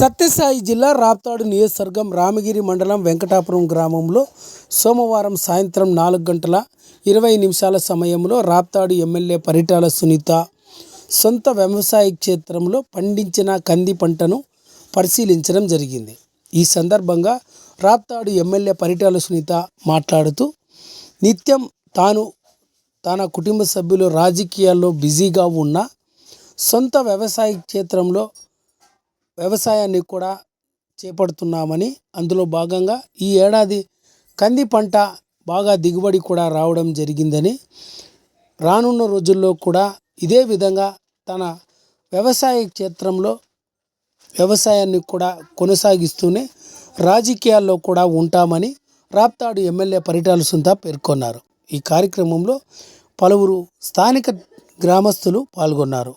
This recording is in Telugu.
సత్యసాయి జిల్లా రాప్తాడు నియోజకవర్గం రామగిరి మండలం వెంకటాపురం గ్రామంలో సోమవారం సాయంత్రం నాలుగు గంటల ఇరవై నిమిషాల సమయంలో రాప్తాడు ఎమ్మెల్యే పరిటాల సునీత సొంత వ్యవసాయ క్షేత్రంలో పండించిన కంది పంటను పరిశీలించడం జరిగింది. ఈ సందర్భంగా రాప్తాడు ఎమ్మెల్యే పరిటాల సునీత మాట్లాడుతూ నిత్యం తాను తన కుటుంబ సభ్యులు రాజకీయాల్లో బిజీగా ఉన్న సొంత వ్యవసాయ క్షేత్రంలో వ్యవసాయాన్ని కూడా చేపడుతున్నామని అందులో భాగంగా ఈ ఏడాది కంది పంట బాగా దిగుబడి కూడా రావడం జరిగిందని రానున్న రోజుల్లో కూడా ఇదే విధంగా తన వ్యవసాయ క్షేత్రంలో వ్యవసాయాన్ని కూడా కొనసాగిస్తూనే రాజకీయాల్లో కూడా ఉంటామని రాప్తాడు ఎమ్మెల్యే పరిటాల సుంత పేర్కొన్నారు. ఈ కార్యక్రమంలో పలువురు స్థానిక గ్రామస్తులు పాల్గొన్నారు.